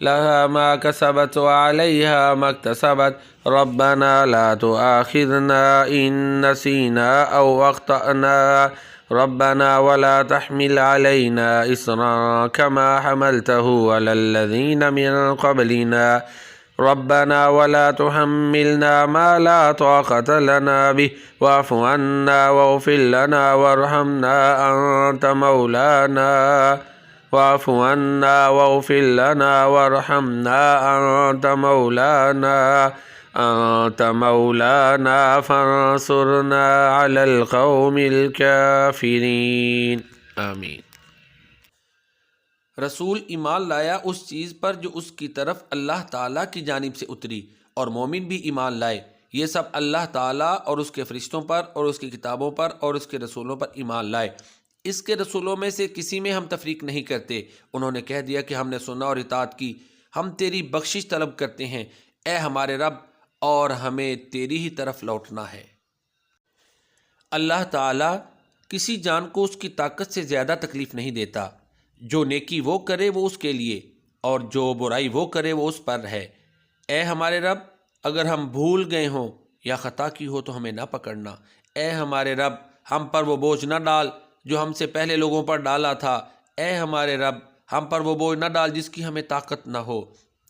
لها ما كسبت وعليها ما اكتسبت. ربنا لا تؤاخذنا إن نسينا أو أخطأنا. ربنا ولا تحمل علينا إصرا كما حملته على الذين من قبلنا. ربنا ولا تحملنا ما لا طاقة لنا به. واعف عنا واغفر لنا وارحمنا أنت مولانا. واعف عنا واغفر لنا وارحمنا أنت مولانا. أنت مولانا فانصرنا على القوم الكافرين. آمين رسول ایمان لایا اس چیز پر جو اس کی طرف اللہ تعالیٰ کی جانب سے اتری اور مومن بھی ایمان لائے. یہ سب اللہ تعالیٰ اور اس کے فرشتوں پر اور اس کی کتابوں پر اور اس کے رسولوں پر ایمان لائے. اس کے رسولوں میں سے کسی میں ہم تفریق نہیں کرتے۔ انہوں نے کہہ دیا کہ ہم نے سنا اور اطاعت کی۔ ہم تیری بخشش طلب کرتے ہیں۔ اے ہمارے رب، اور ہمیں تیری ہی طرف لوٹنا ہے۔ اللہ تعالیٰ کسی جان کو اس کی طاقت سے زیادہ تکلیف نہیں دیتا۔ جو نیکی وہ کرے وہ اس کے لیے، اور جو برائی وہ کرے وہ اس پر ہے۔ اے ہمارے رب، اگر ہم بھول گئے ہوں یا خطا کی ہو تو ہمیں نہ پکڑنا۔ اے ہمارے رب، ہم پر وہ بوجھ نہ ڈال۔ جو ہم سے پہلے لوگوں پر ڈالا تھا۔ اے ہمارے رب، ہم پر وہ بوجھ نہ ڈال جس کی ہمیں طاقت نہ ہو۔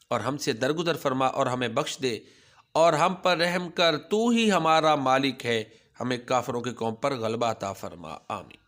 اور ہم سے درگزر فرما اور ہمیں بخش دے۔ اور ہم پر رحم کر، تو ہی ہمارا مالک ہے۔ ہمیں کافروں کے قوم پر غلبہ عطا فرما۔ آمین۔